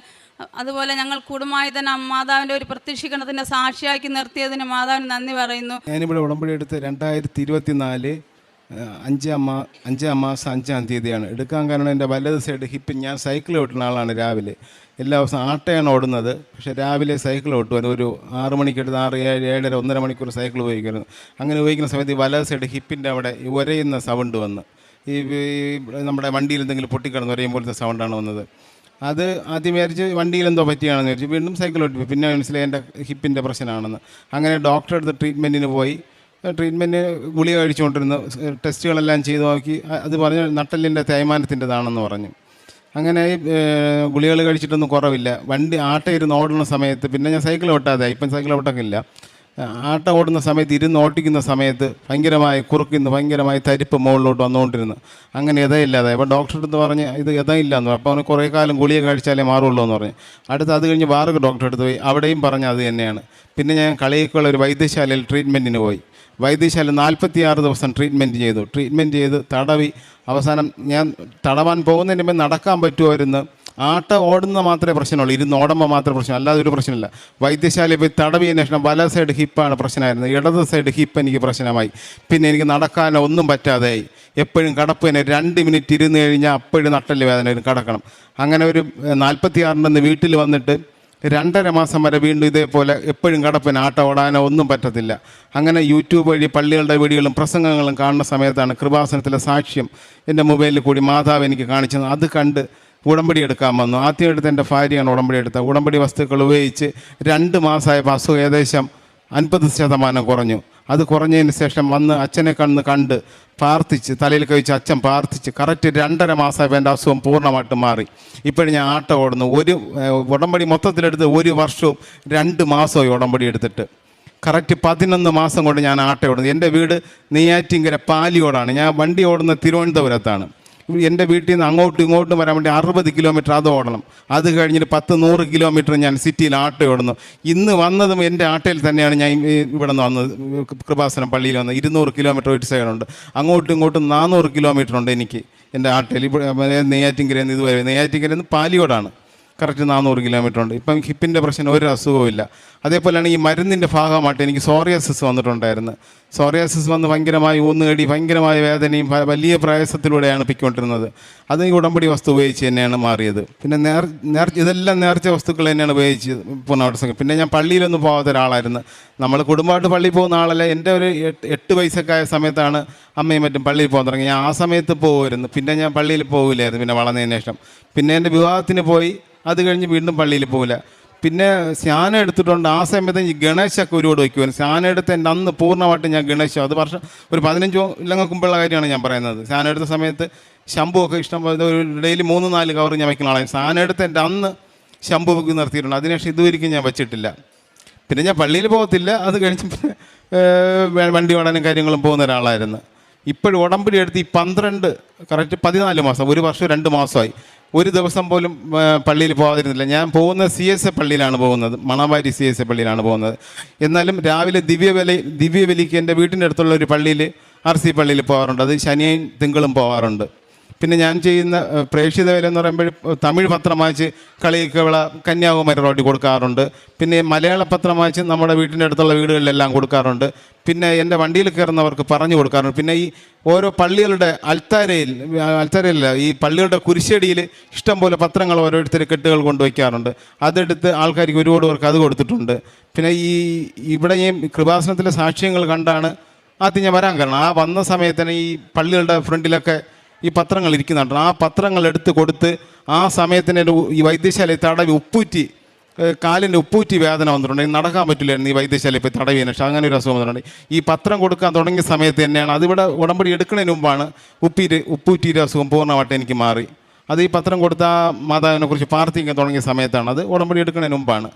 അതുപോലെ ഞങ്ങൾ കുടുംബമായി തന്നെ മാതാവിന്റെ ഒരു പ്രത്യക്ഷീകരണത്തിന്റെ സാക്ഷിയാക്കി നിർത്തിയതിന് മാതാവിന് നന്ദി പറയുന്നു. ഞാനിവിടെ ഉടമ്പടി എടുത്ത് രണ്ടായിരത്തി ഇരുപത്തി നാല് അഞ്ചാം മാ അഞ്ചാം മാസം അഞ്ചാം തീയതിയാണ്. എടുക്കാൻ കാരണം എന്റെ വലത് സൈഡ് ഹിപ്പിൽ ഞാൻ സൈക്കിൾ ഓട്ടുന്ന ആളാണ് രാവിലെ. എല്ലാ ദിവസവും ആട്ടയാണ് ഓടുന്നത്. പക്ഷേ രാവിലെ സൈക്കിൾ ഓട്ടുവാൻ ഒരു ആറ് മണിക്കെടുത്ത് ആറ് ഏഴ് ഏഴര ഒന്നര മണിക്കൂർ സൈക്കിൾ ഉപയോഗിക്കുന്നു. അങ്ങനെ ഉപയോഗിക്കുന്ന സമയത്ത് ഈ വലത് സൈഡ് ഹിപ്പിന്റെ അവിടെ ഉരയുന്ന സൗണ്ട് വന്ന്. ഈ നമ്മുടെ വണ്ടിയിൽ എന്തെങ്കിലും പൊട്ടിക്കിടന്ന് ഉരയും പോലത്തെ സൗണ്ടാണ് വന്നത്. അത് ആദ്യം വിചാരിച്ച് വണ്ടിയിൽ എന്തോ പറ്റിയാണെന്ന് വിചാരിച്ചു വീണ്ടും സൈക്കിൾ ഓട്ടി. പിന്നെ മനസ്സിലായി എന്റെ ഹിപ്പിന്റെ പ്രശ്നമാണെന്ന്. അങ്ങനെ ഡോക്ടറെ അടുത്ത് ട്രീറ്റ്മെന്റിന് പോയി. ട്രീറ്റ്മെന്റ് ഗുളിക കഴിച്ചുകൊണ്ടിരുന്ന ടെസ്റ്റുകളെല്ലാം ചെയ്തു നോക്കി അത് പറഞ്ഞ് നട്ടലിന്റെ തേയ്മാനത്തിന്റെതാണെന്ന് പറഞ്ഞു. അങ്ങനെ ഗുളികൾ കഴിച്ചിട്ടൊന്നും കുറവില്ല. വണ്ടി ആട്ട ഇരുന്ന് ഓടുന്ന സമയത്ത് പിന്നെ ഞാൻ സൈക്കിൾ ഓട്ടാതെ ഇപ്പം സൈക്കിൾ ഓട്ടക്കില്ല. ആട്ട ഓടുന്ന സമയത്ത് ഇരുന്ന് ഓട്ടിക്കുന്ന സമയത്ത് ഭയങ്കരമായി കുറുക്കിന്ന് ഭയങ്കരമായി തരിപ്പ് മുകളിലോട്ട് വന്നുകൊണ്ടിരുന്നു. അങ്ങനെ ഇതയില്ലാതെ അപ്പോൾ ഡോക്ടറെ അടുത്ത് പറഞ്ഞ് ഇത് ഇതയില്ല എന്ന് പറഞ്ഞു. അപ്പോൾ അവന് കുറേ കാലം ഗുളിക കഴിച്ചാലേ മാറുള്ളൂ എന്ന് പറഞ്ഞു. അടുത്ത് അത് കഴിഞ്ഞ് വേറൊരു ഡോക്ടറെ അടുത്ത് പോയി അവിടെയും പറഞ്ഞ അത് തന്നെയാണ്. പിന്നെ ഞാൻ കളിയൊക്കെയുള്ള ഒരു വൈദ്യശാലയിൽ ട്രീറ്റ്മെന്റിന് പോയി. വൈദ്യശാല നാൽപ്പത്തിയാറ് ദിവസം ട്രീറ്റ്മെന്റ് ചെയ്തു. ട്രീറ്റ്മെന്റ് ചെയ്ത് തടവി. അവസാനം ഞാൻ തടവാൻ പോകുന്നതിന് മുമ്പ് നടക്കാൻ പറ്റുമായിരുന്നു. ആട്ട ഓടുന്ന മാത്രമേ പ്രശ്നമുള്ളൂ. ഇരുന്ന് ഓടുമ്പോൾ മാത്രമേ പ്രശ്നം അല്ലാതെ ഒരു പ്രശ്നമില്ല. വൈദ്യശാലയിൽ പോയി തടവിയതിന് ശേഷം വല സൈഡ് ഹിപ്പാണ് പ്രശ്നമായിരുന്നത്. ഇടത് സൈഡ് ഹിപ്പ് എനിക്ക് പ്രശ്നമായി. പിന്നെ എനിക്ക് നടക്കാനോ ഒന്നും പറ്റാതെയായി എപ്പോഴും കടപ്പ് തന്നെ രണ്ട് മിനിറ്റ് ഇരുന്ന് കഴിഞ്ഞാൽ അപ്പോഴും നട്ടൽ വേദന കിടക്കണം. അങ്ങനെ ഒരു നാൽപ്പത്തിയാറിന്റെ വീട്ടിൽ വന്നിട്ട് രണ്ടര മാസം വരെ വീണ്ടും ഇതേപോലെ എപ്പോഴും കടപ്പിന് ആട്ട ഓടാനോ ഒന്നും പറ്റത്തില്ല. അങ്ങനെ യൂട്യൂബ് വഴി പള്ളികളുടെ വീഡിയോകളും പ്രസംഗങ്ങളും കാണുന്ന സമയത്താണ് കൃപാസനത്തിലെ സാക്ഷ്യം എന്റെ മൊബൈലിൽ കൂടി മാതാവ് എനിക്ക് കാണിച്ചത് അത് കണ്ട് ഉടമ്പടി എടുക്കാൻ വന്നു. ആദ്യം എടുത്ത് എന്റെ ഭാര്യയാണ് ഉടമ്പടി എടുത്തത്. ഉടമ്പടി വസ്തുക്കൾ ഉപയോഗിച്ച് രണ്ട് മാസമായപ്പോൾ അസുഖം ഏകദേശം അൻപത് ശതമാനം കുറഞ്ഞു. അത് കുറഞ്ഞതിന് ശേഷം വന്ന് അച്ഛനെ കണ്ണ് കണ്ട് പ്രാർത്ഥിച്ച് തലയിൽ കഴിച്ച് അച്ഛൻ പ്രാർത്ഥിച്ച് കറക്റ്റ് രണ്ടര മാസമായപ്പോൾ എന്റെ അസുഖം പൂർണമായിട്ട് മാറി. ഇപ്പോഴും ഞാൻ ആട്ട ഓടുന്നു. ഒരു ഉടമ്പടി മൊത്തത്തിലെടുത്ത് ഒരു വർഷവും രണ്ട് മാസമായി ഉടമ്പടി എടുത്തിട്ട്. കറക്റ്റ് പതിനൊന്ന് മാസം കൊണ്ട് ഞാൻ ആട്ട ഓടുന്നു. എന്റെ വീട് നെയ്യാറ്റിങ്കര പാലിയോടാണ്. ഞാൻ വണ്ടി ഓടുന്ന തിരുവനന്തപുരത്താണ്. എന്റെ വീട്ടിൽ നിന്ന് അങ്ങോട്ടും ഇങ്ങോട്ടും വരാൻ വേണ്ടി അറുപത് കിലോമീറ്റർ അത് ഓടണം. അത് കഴിഞ്ഞിട്ട് പത്ത് നൂറ് കിലോമീറ്റർ ഞാൻ സിറ്റിയിൽ ആട്ട ഓടുന്നു. ഇന്ന് വന്നതും എന്റെ ആട്ടയിൽ തന്നെയാണ് ഞാൻ ഇവിടെ നിന്ന് വന്നത്. കൃപാസനം പള്ളിയിൽ വന്നത് ഇരുന്നൂറ് കിലോമീറ്റർ ഒരു സൈഡുണ്ട് അങ്ങോട്ടും ഇങ്ങോട്ടും നാനൂറ് കിലോമീറ്റർ ഉണ്ട് എനിക്ക് എന്റെ ആട്ടയിൽ. ഇവിടെ നെയ്യാറ്റിൻകരയിൽ നിന്ന് ഇതുവരെ. നെയ്യാറ്റിൻകരയിൽ നിന്ന് പാലിയോടാണ്. കറക്റ്റ് നാനൂറ് കിലോമീറ്റർ ഉണ്ട്. ഇപ്പം ഹിപ്പിന്റെ പ്രശ്നം ഒരു അസുഖവുമില്ല അതേപോലെയാണ് ഈ മരുന്നിന്റെ ഭാഗമായിട്ട് എനിക്ക് സോറിയാസിസ് വന്നിട്ടുണ്ടായിരുന്നു. സോറിയാസിസ് വന്ന് ഭയങ്കരമായി ഊന്നുകടി ഭയങ്കരമായ വേദനയും വലിയ പ്രയാസത്തിലൂടെയാണ് പിക്കൊണ്ടിരുന്നത് അത് ഈ ഉടമ്പടി വസ്തു ഉപയോഗിച്ച് തന്നെയാണ് മാറിയത്. പിന്നെ നേർ നേർ ഇതെല്ലാം നേർച്ച വസ്തുക്കൾ തന്നെയാണ് ഉപയോഗിച്ച് പൂർണമായിട്ട് പിന്നെ ഞാൻ പള്ളിയിലൊന്നും പോകാത്ത ഒരാളായിരുന്നു. നമ്മൾ കുടുംബമായിട്ട് പള്ളിയിൽ പോകുന്ന ആളല്ല. എന്റെ ഒരു എട്ട് എട്ട് വയസ്സൊക്കെ സമയത്താണ് അമ്മയും മറ്റും പള്ളിയിൽ പോകാൻ തുടങ്ങി ഞാൻ ആ സമയത്ത് പോകുമായിരുന്നു പിന്നെ ഞാൻ പള്ളിയിൽ പോകില്ലായിരുന്നു പിന്നെ വളർന്നതിന് ശേഷം. പിന്നെ എന്റെ വിവാഹത്തിന് പോയി അത് കഴിഞ്ഞ് വീണ്ടും പള്ളിയിൽ പോകില്ല പിന്നെ സ്നാനം എടുത്തിട്ടുണ്ട്. ആ സമയത്ത് ഈ ഗണേശൊക്കെ ഒരുപാട് വയ്ക്കുമായിരുന്നു സ്നാനം എടുത്ത് എന്റെ അന്ന് പൂർണമായിട്ട് ഞാൻ ഗണേശ. അത് വർഷം ഒരു പതിനഞ്ചോ ഇല്ലെങ്കിൽ മുമ്പുള്ള കാര്യമാണ് ഞാൻ പറയുന്നത്. സ്നാനം എടുത്ത സമയത്ത് ഒക്കെ ഇഷ്ടം പോലെ ഒരു ഡെയിലി മൂന്ന് നാല് കവർ ഞാൻ വയ്ക്കുന്ന ആളാണ്. സ്നാനം എടുത്ത് എന്റെ അന്ന് ശംഭു വെക്കി നിർത്തിയിട്ടുണ്ട്. അതിനുശേഷം ഇതുവരെയ്ക്കും ഞാൻ വെച്ചിട്ടില്ല. പിന്നെ ഞാൻ പള്ളിയിൽ പോകത്തില്ല. അത് കഴിഞ്ഞ് വണ്ടി ഓടാനും കാര്യങ്ങളും പോകുന്ന ഒരാളായിരുന്നു. ഇപ്പോഴും ഉടമ്പടി എടുത്ത് ഈ പന്ത്രണ്ട് കറക്റ്റ് പതിനാല് മാസം ഒരു വർഷം രണ്ട് മാസമായി. ഒരു ദിവസം പോലും പള്ളിയിൽ പോകാതിരുന്നില്ല ഞാൻ പോകുന്നത് സി എസ് എ പള്ളിയിലാണ് പോകുന്നത്. മണവാരി സി എസ് എ പള്ളിയിലാണ് പോകുന്നത്. എന്നാലും രാവിലെ ദിവ്യവലി ദിവ്യവലിക്ക് എന്റെ വീട്ടിന്റെ അടുത്തുള്ള ഒരു പള്ളിയിൽ ആർ സി പള്ളിയിൽ പോകാറുണ്ട്. അത് ശനിയും തിങ്കളും പോകാറുണ്ട്. പിന്നെ ഞാൻ ചെയ്യുന്ന പ്രേക്ഷിത വില എന്ന് പറയുമ്പോൾ തമിഴ് പത്രം വായിച്ച് കളിക്കവിള കന്യാകുമാരി റോഡിൽ കൊടുക്കാറുണ്ട്. പിന്നെ മലയാള പത്രം വായിച്ച് നമ്മുടെ വീട്ടിന്റെ അടുത്തുള്ള വീടുകളിലെല്ലാം കൊടുക്കാറുണ്ട്. പിന്നെ എന്റെ വണ്ടിയിൽ കയറുന്നവർക്ക് പറഞ്ഞു കൊടുക്കാറുണ്ട്. പിന്നെ ഈ ഓരോ പള്ളികളുടെ അൽത്താരയിൽ അൽത്താരയില്ല ഈ പള്ളികളുടെ കുരിശടിയിൽ ഇഷ്ടംപോലെ പത്രങ്ങൾ ഓരോരുത്തർ കെട്ടുകൾ കൊണ്ടുവയ്ക്കാറുണ്ട് അതെടുത്ത് ആൾക്കാർക്ക് ഒരുപാട് പേർക്ക് അത് കൊടുത്തിട്ടുണ്ട്. പിന്നെ ഈ ഇവിടെ ഈ കൃപാസനത്തിലെ സാക്ഷ്യങ്ങൾ കണ്ടാണ് ആദ്യം ഞാൻ വരാൻ കാരണം. ആ വന്ന സമയത്തിന് ഈ പള്ളികളുടെ ഫ്രണ്ടിലൊക്കെ ഈ പത്രങ്ങൾ ഇരിക്കുന്നുണ്ട്. ആ പത്രങ്ങൾ എടുത്ത് കൊടുത്ത് ആ സമയത്തിന് ഈ വൈദ്യശാലയിൽ തടവി ഉപ്പൂറ്റി കാലിന്റെ ഉപ്പൂറ്റി വേദന വന്നിട്ടുണ്ടെങ്കിൽ നടക്കാൻ പറ്റില്ലായിരുന്നു ഈ വൈദ്യശാലയിൽ പോയി തടവിന് പക്ഷേ അങ്ങനെ ഒരു അസുഖം വന്നിട്ടുണ്ട്. ഈ പത്രം കൊടുക്കാൻ തുടങ്ങിയ സമയത്ത് തന്നെയാണ് അതിവിടെ ഉടമ്പടി എടുക്കുന്നതിന് മുമ്പാണ് ഉപ്പീര് ഉപ്പൂറ്റിയുടെ അസുഖം പൂർണമായിട്ട് എനിക്ക് മാറി. അത് ഈ പത്രം കൊടുത്ത ആ മാതാവിനെ കുറിച്ച് പ്രാർത്ഥിക്കാൻ തുടങ്ങിയ സമയത്താണ് അത് ഉടമ്പടി എടുക്കുന്നതിന് മുമ്പാണ്.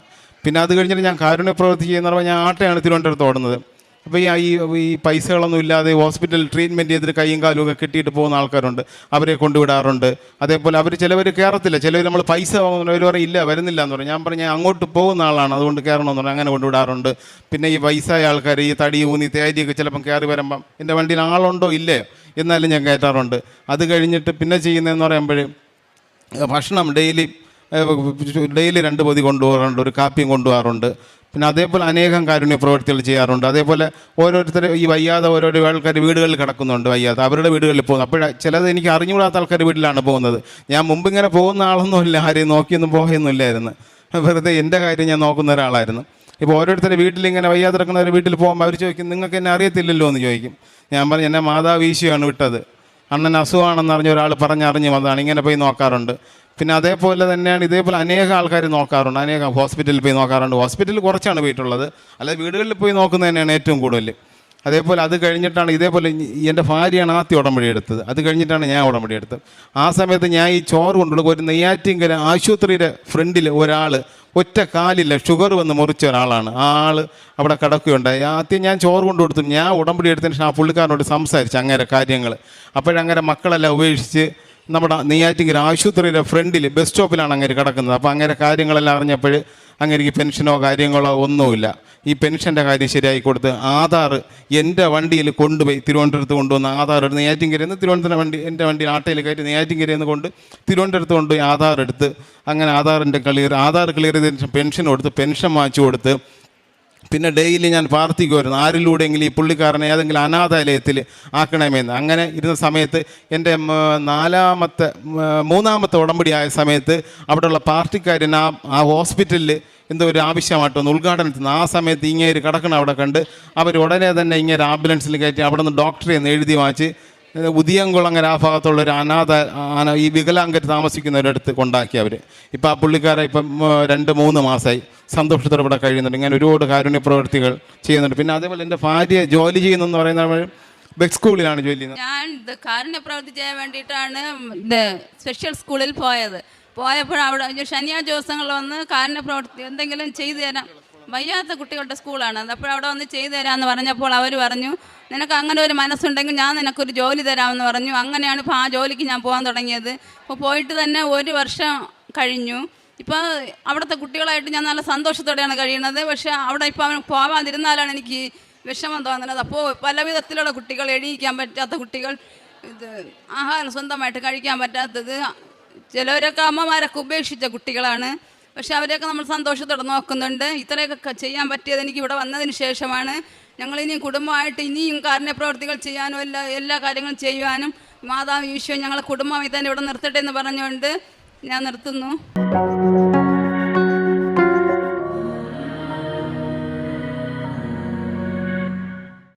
പിന്നെ അത് കഴിഞ്ഞിട്ട് ഞാൻ കാരുണ്യ പ്രവൃത്തി ചെയ്യുന്ന പറഞ്ഞാൽ ഞാൻ ആട്ടയാണ് തിരുവനന്തപുരത്ത് ഓടുന്നത്. അപ്പോൾ ഈ ഈ പൈസകളൊന്നും ഇല്ലാതെ ഹോസ്പിറ്റൽ ട്രീറ്റ്മെന്റ് ചെയ്തിട്ട് കൈയും കാലും ഒക്കെ കെട്ടിയിട്ട് പോകുന്ന ആൾക്കാരുണ്ട്. അവരെ കൊണ്ടുവിടാറുണ്ട്. അതേപോലെ അവർ ചിലവർ കയറത്തില്ല ചിലവർ നമ്മൾ പൈസ അവർ പറയും ഇല്ല വരുന്നില്ല എന്ന് പറഞ്ഞു ഞാൻ പറഞ്ഞു അങ്ങോട്ട് പോകുന്ന ആളാണ്. അതുകൊണ്ട് കയറണമെന്ന് പറഞ്ഞു അങ്ങനെ കൊണ്ടുവിടാറുണ്ട്. പിന്നെ ഈ പൈസയായ ആൾക്കാർ ഈ തടി ഊന്നി തേരിയൊക്കെ ചിലപ്പം കയറി വരുമ്പം എന്റെ വണ്ടിയിൽ ആളുണ്ടോ? ഇല്ലേ? എന്നാലും ഞാൻ കയറ്റാറുണ്ട്. അത് കഴിഞ്ഞിട്ട് പിന്നെ ചെയ്യുന്നതെന്ന് പറയുമ്പോൾ ഭക്ഷണം ഡെയിലി ഡെയിലി രണ്ട് പൊതി കൊണ്ടുപോകാറുണ്ട്. ഒരു കാപ്പിയും കൊണ്ടുപോകാറുണ്ട്. പിന്നെ അതേപോലെ അനേകം കാരുണ്യ പ്രവൃത്തികൾ ചെയ്യാറുണ്ട്. അതേപോലെ ഓരോരുത്തർ ഈ വയ്യാതെ ഓരോരോ ആൾക്കാർ വീടുകളിൽ കിടക്കുന്നുണ്ട് വയ്യാതെ. അവരുടെ വീടുകളിൽ പോകുന്നു. അപ്പോൾ ചിലത് എനിക്ക് അറിഞ്ഞുകൂടാത്ത ആൾക്കാർ വീട്ടിലാണ് പോകുന്നത്. ഞാൻ മുമ്പ് ഇങ്ങനെ പോകുന്ന ആളൊന്നുമില്ല. ആരെയും നോക്കിയൊന്നും പോയൊന്നുമില്ലായിരുന്നു. വെറുതെ എന്റെ കാര്യം ഞാൻ നോക്കുന്ന ഒരാളായിരുന്നു. ഇപ്പോൾ ഓരോരുത്തരുടെ വീട്ടിൽ ഇങ്ങനെ വയ്യാതെ കിടക്കുന്നവർ വീട്ടിൽ പോകുമ്പോൾ അവർ ചോദിക്കും നിങ്ങൾക്ക് എന്നെ അറിയത്തില്ലല്ലോ? എന്ന് ചോദിക്കും. ഞാൻ പറഞ്ഞു എന്നെ മാതാവ് ഈശോയാണ് വിട്ടത്. അണ്ണൻ അസുഖമാണെന്ന് അറിഞ്ഞ ഒരാൾ പറഞ്ഞറിഞ്ഞു വന്നതാണ് ഇങ്ങനെ പോയി നോക്കാറുണ്ട്. പിന്നെ അതേപോലെ തന്നെയാണ് ഇതേപോലെ അനേകം ആൾക്കാർ നോക്കാറുണ്ട്. അനേകം ഹോസ്പിറ്റലിൽ പോയി നോക്കാറുണ്ട്. ഹോസ്പിറ്റലിൽ കുറച്ചാണ് പോയിട്ടുള്ളത് അല്ലാതെ വീടുകളിൽ പോയി നോക്കുന്നത് തന്നെയാണ് ഏറ്റവും കൂടുതൽ. അതേപോലെ അത് കഴിഞ്ഞിട്ടാണ് ഇതേപോലെ എന്റെ ഭാര്യയാണ് ആദ്യം ഉടമ്പടി എടുത്തത് അത് കഴിഞ്ഞിട്ടാണ് ഞാൻ ഉടമ്പടി എടുത്തത് ആ സമയത്ത് ഞാൻ ഈ ചോറ് കൊണ്ടുള്ള ഒരു നെയ്യാറ്റിങ്കര ആശുപത്രിയുടെ ഫ്രണ്ടിൽ ഒരാൾ ഒറ്റ കാലില്ല ഷുഗർ വന്ന് മുറിച്ച ഒരാളാണ്. ആ ആൾ അവിടെ കിടക്കുകയുണ്ടായി. ആദ്യം ഞാൻ ചോറ് കൊണ്ടു കൊടുത്തു ഞാൻ ഉടമ്പടി എടുത്തതിന് ശേഷം ആ പുള്ളിക്കാരനോട് സംസാരിച്ച്. അങ്ങനെ കാര്യങ്ങൾ അപ്പോഴങ്ങനെ മക്കളെല്ലാം ഉപേക്ഷിച്ച് നമ്മുടെ നെയ്യാറ്റിങ്കര ആശുപത്രിയുടെ ഫ്രണ്ടിൽ ബസ് സ്റ്റോപ്പിലാണ് അങ്ങനെ കിടക്കുന്നത്. അപ്പോൾ അങ്ങനെ കാര്യങ്ങളെല്ലാം അറിഞ്ഞപ്പോൾ അങ്ങനെ പെൻഷനോ കാര്യങ്ങളോ ഒന്നുമില്ല. ഈ പെൻഷന്റെ കാര്യം ശരിയായി കൊടുത്ത് ആധാർ എന്റെ വണ്ടിയിൽ കൊണ്ടുപോയി തിരുവനന്തപുരത്ത് കൊണ്ടുവന്ന് ആധാർ എടുത്ത് നെയ്യാറ്റിങ്കരയിൽ നിന്ന് തിരുവനന്തപുരം വണ്ടി എന്റെ വണ്ടി ആട്ടയിൽ കയറ്റി നെയ്യാറ്റിങ്കരയിൽ നിന്ന് കൊണ്ട് തിരുവനന്തപുരത്ത് കൊണ്ടുപോയി ആധാർ എടുത്ത് അങ്ങനെ ആധാറിന്റെ ക്ലിയർ ആധാർ ക്ലിയർ ചെയ്തതിന് പെൻഷൻ കൊടുത്ത് പെൻഷൻ വാങ്ങിച്ചു കൊടുത്ത് പിന്നെ ഡെയിലി ഞാൻ പ്രാർത്ഥിക്കുമായിരുന്നു ആരിലൂടെയെങ്കിലും ഈ പുള്ളിക്കാരനെ ഏതെങ്കിലും അനാഥാലയത്തിൽ ആക്കണമെന്ന്. അങ്ങനെ ഇരുന്ന സമയത്ത് എന്റെ നാലാമത്തെ മൂന്നാമത്തെ ഉടമ്പടി ആയ സമയത്ത് അവിടെയുള്ള പാർട്ടിക്കാരൻ ആ ആ ഹോസ്പിറ്റലിൽ എന്തോ ഒരു ആവശ്യമായിട്ടൊന്ന് ഉദ്ഘാടനത്തിന് ആ സമയത്ത് ഇങ്ങേര് കിടക്കണം അവിടെ കണ്ട് അവർ ഉടനെ തന്നെ ഇങ്ങനെ ആംബുലൻസിൽ കയറ്റി അവിടെ നിന്ന് ഡോക്ടറെ എന്ന് എഴുതി വാങ്ങിച്ച് ഉദിയംകുളങ്ങര ആ ഭാഗത്തുള്ള ഒരു അനാഥ ആന ഈ വികലാംഗർ താമസിക്കുന്നവരടുത്ത് കൊണ്ടാക്കി അവർ ഇപ്പം ആ പുള്ളിക്കാരെ ഇപ്പം രണ്ട് മൂന്ന് മാസമായി സന്തോഷത്തോടെ ഇവിടെ കഴിയുന്നുണ്ട്. ഇങ്ങനെ ഒരുപാട് കാരുണ്യ പ്രവൃത്തികൾ ചെയ്യുന്നുണ്ട്. പിന്നെ അതേപോലെ എന്റെ ഭാര്യ ജോലി ചെയ്യുന്നെന്ന് പറയുന്ന ബെക് സ്കൂളിലാണ് ജോലി ചെയ്യുന്നത്. ഞാൻ കാരുണ്യ പ്രവൃത്തി ചെയ്യാൻ വേണ്ടിയിട്ടാണ് സ്പെഷ്യൽ സ്കൂളിൽ പോയത്. പോയപ്പോൾ അവിടെ ശനിയാഴ്ച ദിവസങ്ങളിൽ വന്ന് കാരുണ്യ പ്രവൃത്തി എന്തെങ്കിലും ചെയ്തു തരാം വയ്യാത്ത കുട്ടികളുടെ സ്കൂളാണ്. അപ്പോൾ അവിടെ വന്ന് ചെയ്തു തരാമെന്ന് പറഞ്ഞപ്പോൾ അവർ പറഞ്ഞു നിനക്ക് അങ്ങനെ ഒരു മനസ്സുണ്ടെങ്കിൽ ഞാൻ നിനക്കൊരു ജോലി തരാമെന്ന് പറഞ്ഞു. അങ്ങനെയാണ് ഇപ്പോൾ ആ ജോലിക്ക് ഞാൻ പോകാൻ തുടങ്ങിയത്. അപ്പോൾ പോയിട്ട് തന്നെ ഒരു വർഷം കഴിഞ്ഞു. ഇപ്പോൾ അവിടുത്തെ കുട്ടികളായിട്ട് ഞാൻ നല്ല സന്തോഷത്തോടെയാണ് കഴിയുന്നത്. പക്ഷേ അവിടെ ഇപ്പോൾ അവൻ പോവാതിരുന്നാലാണ് എനിക്ക് വിഷമം തോന്നുന്നത്. അപ്പോൾ പല വിധത്തിലുള്ള കുട്ടികൾ എഴുതിക്കാൻ പറ്റാത്ത കുട്ടികൾ ഇത് ആഹാരം സ്വന്തമായിട്ട് കഴിക്കാൻ പറ്റാത്തത്. ചിലവരൊക്കെ അമ്മമാരൊക്കെ ഉപേക്ഷിച്ച കുട്ടികളാണ്. പക്ഷെ അവരെയൊക്കെ നമ്മൾ സന്തോഷത്തോടെ നോക്കുന്നുണ്ട്. ഇത്രയൊക്കെ ചെയ്യാൻ പറ്റിയത് എനിക്ക് ഇവിടെ വന്നതിന് ശേഷമാണ്. ഞങ്ങൾ ഇനി കുടുംബമായിട്ട് ഇനിയും കാരുണ്യ പ്രവർത്തികൾ ചെയ്യാനും എല്ലാ എല്ലാ കാര്യങ്ങളും ചെയ്യുവാനും മാതാവ് ഈശോ ഞങ്ങളെ കുടുംബമായി തന്നെ ഇവിടെ നിർത്തട്ടെ എന്ന് പറഞ്ഞുകൊണ്ട് ഞാൻ നിർത്തുന്നു.